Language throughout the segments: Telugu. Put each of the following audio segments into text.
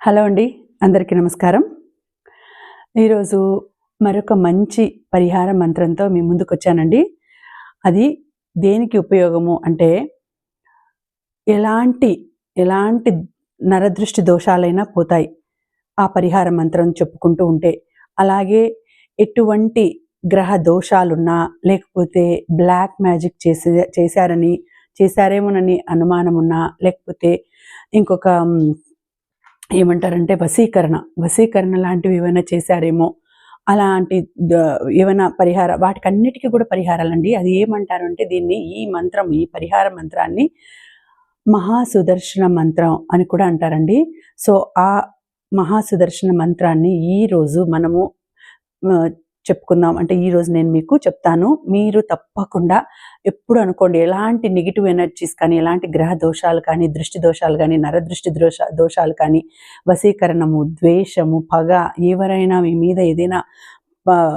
హలో అండి అందరికీ నమస్కారం. ఈరోజు మరొక మంచి పరిహార మంత్రంతో మీ ముందుకు వచ్చానండి అది దేనికి ఉపయోగము అంటే ఎలాంటి ఎలాంటి నరదృష్టి దోషాలైనా పోతాయి ఆ పరిహార మంత్రం చెప్పుకుంటూ ఉంటే. అలాగే ఎటువంటి గ్రహ దోషాలున్నా లేకపోతే బ్లాక్ మ్యాజిక్ చేసే చేశారని చేశారేమోనని అనుమానం ఉన్నా లేకపోతే ఇంకొక ఏమంటారంటే వశీకరణ. వశీకరణ లాంటివి ఏమైనా చేశారేమో? అలాంటి ఏమైనా పరిహార వాటికన్నిటికీ కూడా పరిహారాలండి. అది ఏమంటారు అంటే దీన్ని ఈ మంత్రం ఈ పరిహార మంత్రాన్ని మహాసుదర్శన మంత్రం అని కూడా అంటారండి. సో ఆ మహాసుదర్శన మంత్రాన్ని ఈ రోజు మనము చెప్పుకుందాం. అంటే ఈరోజు నేను మీకు చెప్తాను. మీరు తప్పకుండా ఎప్పుడు అనుకోండి ఎలాంటి నెగిటివ్ ఎనర్జీస్ కానీ ఎలాంటి గ్రహ దోషాలు కానీ దృష్టి దోషాలు కానీ నరదృష్టి దోష దోషాలు కానీ వశీకరణము ద్వేషము పగ ఎవరైనా మీ మీద ఏదైనా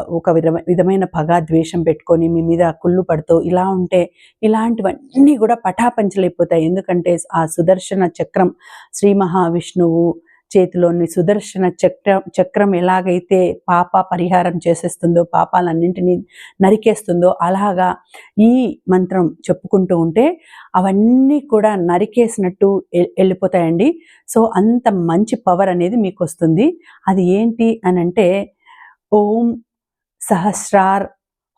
ఒక విధమైన పగ ద్వేషం పెట్టుకొని మీ మీద కుళ్ళు పడుతూ ఇలా ఉంటే ఇలాంటివన్నీ కూడా పటాపంచలైపోతాయి. ఎందుకంటే ఆ సుదర్శన చక్రం శ్రీ మహావిష్ణువు చేతిలోని సుదర్శన చక్ర చక్రం ఎలాగైతే పాప పరిహారం చేసేస్తుందో పాపాలన్నింటినీ నరికేస్తుందో అలాగా ఈ మంత్రం చెప్పుకుంటూ ఉంటే అవన్నీ కూడా నరికేసినట్టు వెళ్ళిపోతాయండి. సో అంత మంచి పవర్ అనేది మీకు వస్తుంది అది ఏంటి అని అంటే ఓం సహస్రార్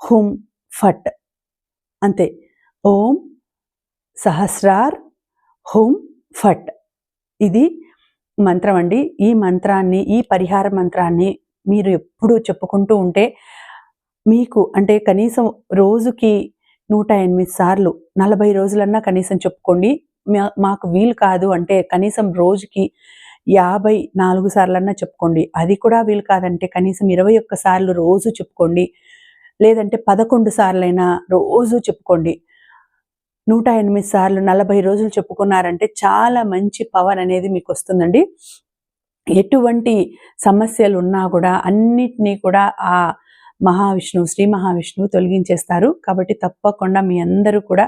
హుం ఫట్. అంతే. ఓం సహస్రార్ హుం ఫట్. ఇది మంత్రం అండి. ఈ మంత్రాన్ని ఈ పరిహార మంత్రాన్ని మీరు ఎప్పుడూ చెప్పుకుంటూ ఉంటే మీకు అంటే కనీసం రోజుకి నూట ఎనిమిది సార్లు నలభై రోజులన్నా కనీసం చెప్పుకోండి. మా- మాకు వీలు కాదు అంటే కనీసం రోజుకి యాభై నాలుగు సార్లన్నా చెప్పుకోండి. అది కూడా వీలు కాదంటే కనీసం ఇరవై ఒక్క సార్లు రోజు చెప్పుకోండి. లేదంటే పదకొండు సార్లైనా రోజు చెప్పుకోండి. నూట ఎనిమిది సార్లు నలభై రోజులు చెప్పుకున్నారంటే చాలా మంచి పవర్ అనేది మీకు వస్తుందండి. ఎటువంటి సమస్యలు ఉన్నా కూడా అన్నిటినీ కూడా ఆ మహావిష్ణువు శ్రీ మహావిష్ణువు తొలగించేస్తారు. కాబట్టి తప్పకుండా మీ అందరూ కూడా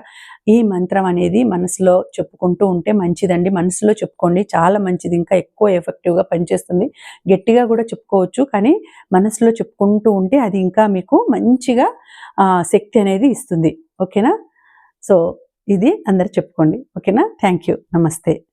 ఈ మంత్రం అనేది మనసులో చెప్పుకుంటూ ఉంటే మంచిదండి. మనసులో చెప్పుకోండి. చాలా మంచిది. ఇంకా ఎక్కువ ఎఫెక్టివ్గా పనిచేస్తుంది. గట్టిగా కూడా చెప్పుకోవచ్చు. కానీ మనసులో చెప్పుకుంటూ ఉంటే అది ఇంకా మీకు మంచిగా శక్తి అనేది ఇస్తుంది. ఓకేనా? సో ఇది అందరు చెప్పుకోండి. ఓకేనా? Thank you. నమస్తే.